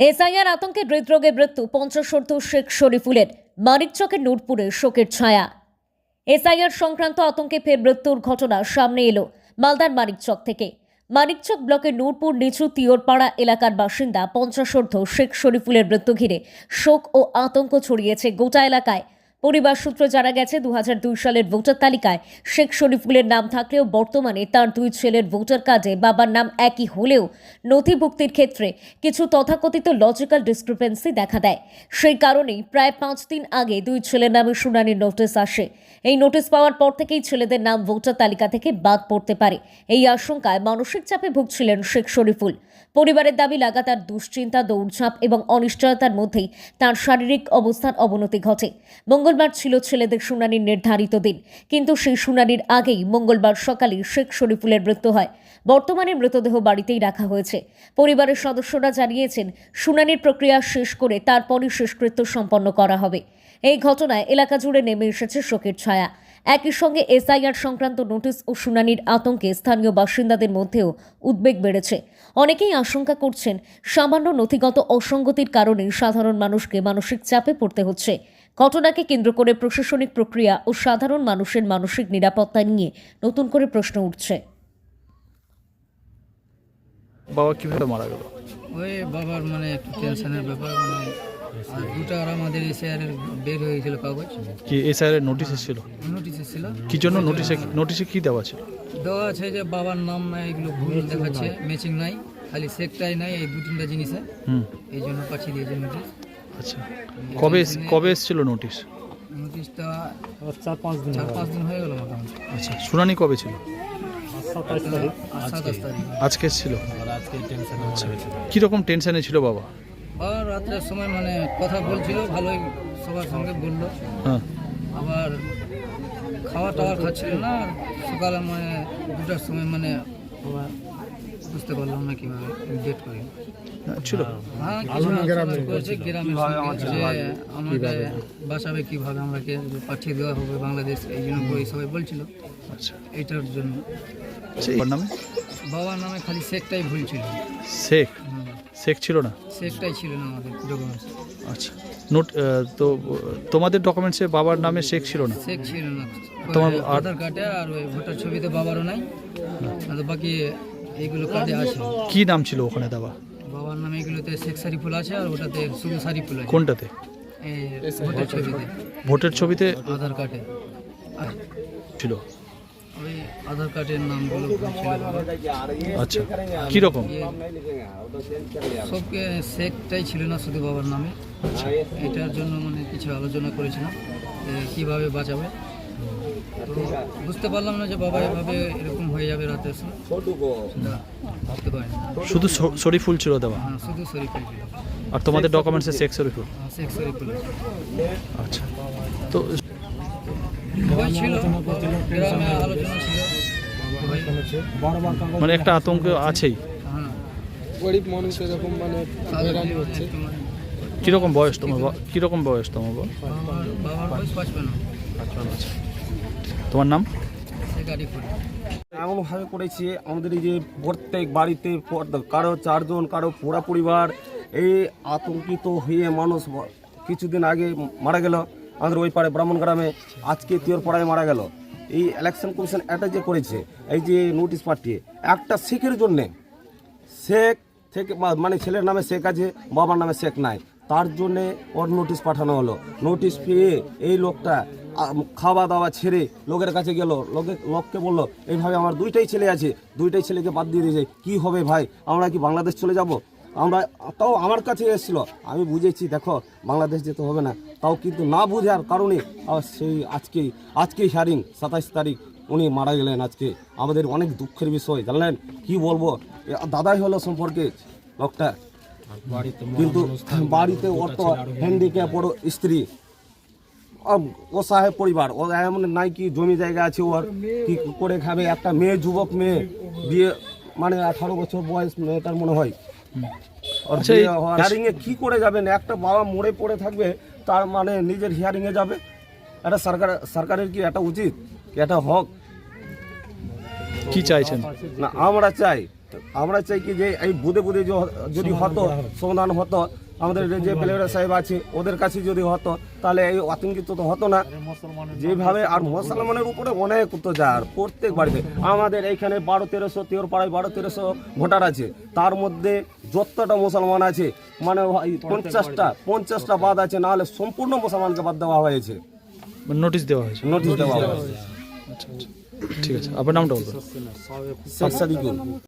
SIR আতঙ্কে হৃদরোগে মৃত্যু পঞ্চাশোর্ধ শেখ শরীফুলের মানিকচকের নূরপুরে শোকের ছায়া। এসআইআর সংক্রান্ত আতঙ্কে ফের মৃত্যুর ঘটনা সামনে এলো মালদার মানিকচক থেকে। মানিকচক ব্লকের নূরপুর নিচু তিয়রপাড়া এলাকার বাসিন্দা পঞ্চাশোর্ধ শেখ শরীফুলের মৃত্যু ঘিরে শোক ও আতঙ্ক ছড়িয়েছে গোটা এলাকায়। পরিবার সূত্রে জানা গেছে দু হাজার দুই সালের ভোটার তালিকায় শেখ শরীফুলের নাম থাকলেও বর্তমানে তার দুই ছেলের ভোটার কার্ডে বাবার নাম একই হলেও নথিভুক্তির ক্ষেত্রে কিছু তথাকথিত লজিক্যাল ডিসক্রিপেন্সি দেখা দেয়। সেই কারণেই প্রায় পাঁচ দিন আগে দুই ছেলের নামে শুনানির নোটিশ আসে। এই নোটিশ পাওয়ার পর থেকেই ছেলেদের নাম ভোটার তালিকা থেকে বাদ পড়তে পারে। এই আশঙ্কায় মানসিক চাপে ভুগছিলেন শেখ শরীফুল পরিবারের দাবি, লাগাতার দুশ্চিন্তা, দৌড়ঝাঁপ এবং অনিশ্চয়তার মধ্যেই তার শারীরিক অবস্থার অবনতি ঘটে। মঙ্গলবার ছিল ছেলেদের শুনানির নির্ধারিত দিন। কিন্তু সেই শুনানির আগেই মঙ্গলবার সকালে শেখ শরীফুলের মৃত্যু হয়। বর্তমানে মৃতদেহ বাড়িতেই রাখা হয়েছে। পরিবারের সদস্যরা জানিয়েছেন, শুনানির প্রক্রিয়া শেষ করে তারপরই শেষকৃত্য সম্পন্ন করা হবে। এই ঘটনায় এলাকা জুড়ে নেমে এসেছে শোকের ছায়া। একই সঙ্গে এসআইআর সংক্রান্ত নোটিশ ও শুনানির আতঙ্কে স্থানীয় বাসিন্দাদের মধ্যেও উদ্বেগ বেড়েছে। অনেকেই আশঙ্কা করছেন, সামান্য নথিগত অসঙ্গতির কারণে সাধারণ মানুষকে মানসিক চাপে পড়তে হচ্ছে। ঘটনাকে কেন্দ্র করে প্রশাসনিক প্রক্রিয়া ও সাধারণ মানুষের মানসিক নিরাপত্তা নিয়ে নতুন করে প্রশ্ন উঠছে। বাবা কীভাবে মারা গেল? ওই বাবার মানে একটু টেনশনের ব্যাপার মানে আর দুটো আর আমাদের এসআইআর বের হয়েছিল কাগজ। কি এসআইআর নোটিশ এসেছিল? নোটিশ এসেছিল। কি জন্য নোটিশে নোটিশে কি দেওয়া ছিল? দেওয়া আছে যে বাবার নাম নাই এগুলো ভুল দেখাচ্ছে ম্যাচিং নাই খালি সেকটাই নাই এই দু তিনটা জিনিসে। হুম। এই জন্য পাঠিয়ে দিয়েছে নোটিশ আচ্ছা। কবে এস- কবে এসেছিল নোটিশ নোটিশটা চার পাঁচ দিন চার পাঁচ দিন হয়ে গেল মোটামুটি। আচ্ছা শুনানি কবে ছিল? আজকে এসেছিল? আচ্ছা। কীরকম টেনশনে ছিল বাবা? আর রাত্রের সময় মানে কথা বলছিল ভালোই সবার সঙ্গে বলল। হ্যাঁ। আবার খাওয়া টাওয়ার খাচ্ছিল না সকালে মানে দুটার সময় মানে বুঝতে পারলাম না কীভাবে ডেট করে। ছিল। হ্যাঁ আমাকে বাঁচাবে কীভাবে আমাকে পাঠিয়ে দেওয়া হবে বাংলাদেশ এই জন্য সবাই বলছিল। আচ্ছা। এইটার জন্য। আচ্ছা নামে? বাবার নামে খালি শেখটাই ভুল ছিল। শেখ? শেখ ছিল না? শেখটাই ছিল না আমাদের ডকুমেন্টস আচ্ছা। নোট তো তোমাদের ডকুমেন্টসে বাবার নামে শেখ ছিল না? শেখ ছিল না। তোমার আধার কার্ডে আর ওই ভোটার ছবিতে বাবারও নাই। বাকি এইগুলো কার্ডে আছে। কি নাম ছিল ওখানে দেওয়া বাবার নামে এগুলোতে শেখ সারি ফুল আছে আর ওটাতে শুধু সারিফুল আছে। কোনটাতে? ভোটার ছবিতে। ভোটের ছবিতে? আধার কার্ডে। ছিল। ওই আধার কার্ডের নামগুলো। আচ্ছা কীরকম? সবকে শেখটাই ছিল না শুধু বাবার নামে। এটার জন্য মানে কিছু আলোচনা করেছিলাম কীভাবে বাঁচাবে। বুঝতে পারলাম না যে বাবা এভাবে এরকম হয়ে যাবে রাতের সময় ভাবতে পারিনি। শুধু শ- শরীফুল ছিল দেওয়া? হ্যাঁ শুধু ছিল। আর তোমাদের ডকুমেন্টসে শেখ শরীফুল হ্যাঁ, শেখ শরীফুল। আচ্ছা। তো সবাই ছিল গ্রামে আলোচনা ছিল। মানে একটা আতঙ্ক আছেই। হ্যাঁ গরিব মানুষ এরকম মানে হয়রানি হচ্ছে। কীরকম বয়স তোমার কীরকম বয়স তোমার বাবার বয়স পাঁচপান্ন। তোমার নাম? এমনভাবে করেছে, আমাদের এই যে প্রত্যেক বাড়িতে কারও চারজন, কারও পোড়া পরিবার, এই আতঙ্কিত হয়ে মানুষ কিছুদিন আগে মারা গেল। আমাদের ওই পাড়ে ব্রাহ্মণ গ্রামে আজকে তিওর পাড়ায় মারা গেল। এই ইলেকশন কমিশন এটা যে করেছে, এই যে নোটিশ পাঠিয়ে, একটা শেখের জন্যে, শেখ থেকে মানে ছেলের নামে শেখ আছে, বাবার নামে শেখ নাই, তার জন্যে ওর নোটিশ পাঠানো হলো। নোটিশ পেয়ে এই লোকটা খাওয়া দাওয়া ছেড়ে লোকের কাছে গেল। লোকে লোককে বলল এইভাবে আমার দুইটাই ছেলে আছে দুইটাই ছেলেকে বাদ দিয়ে দিয়েছে। কি হবে ভাই? আমরা কি বাংলাদেশ চলে যাব? আমরা তাও আমার কাছে এসেছিল। আমি বুঝেছি দেখো বাংলাদেশ যেতে হবে না। তাও কিন্তু না বুঝার কারণে সেই আজকেই আজকেই হিয়ারিং সাতাইশ তারিখ উনি মারা গেলেন আজকে। আমাদের অনেক দুঃখের বিষয় জানলেন? কি বলব? দাদাই হলো সম্পর্কে লোকটা। কিন্তু বাড়িতে ওর তো হ্যান্ডিক্যাপ ওর স্ত্রী। আম- অসহায় পরিবার ও এমন নাই কি জমি জায়গা আছে ওর কি করে খাবে একটা মেয়ে যুবক মেয়ে বিয়ে মানে আঠারো বছর বয়স মেয়েটার মনে হয় ওর এই- হিয়ারিং এ কি করে যাবেন একটা বাবা মরে পড়ে থাকবে তার মানে নিজের হিয়ারিং এ যাবে এটা সরকার সরকারের কি এটা উচিত এটা হক কি চাইছেন না আমরা চাই আমরা চাই কি যে এই বুধে বুধে যদি হতো সমাধান হতো আমাদের যে বেলেরা সাহেব আছে ওদের কাছে যদি হতো তাহলে এই আতঙ্কিত তো হতো না। যেভাবে আর মুসলমানের উপরে অনেক অত্যাচার প্রত্যেক বাড়িতে। আমাদের এইখানে বারো তেরোশো তেরো পাড়ায় বারো তেরোশো ভোটার আছে। তার মধ্যে যতটা মুসলমান আছে মানে পঞ্চাশটা পঞ্চাশটা বাদ আছে নাহলে সম্পূর্ণ মুসলমানকে বাদ দেওয়া হয়েছে। নোটিশ দেওয়া হয়েছে। নোটিশ দেওয়া হয়েছে। আচ্ছা আচ্ছা। ঠিক আছে। আপনার নামটা বলবেন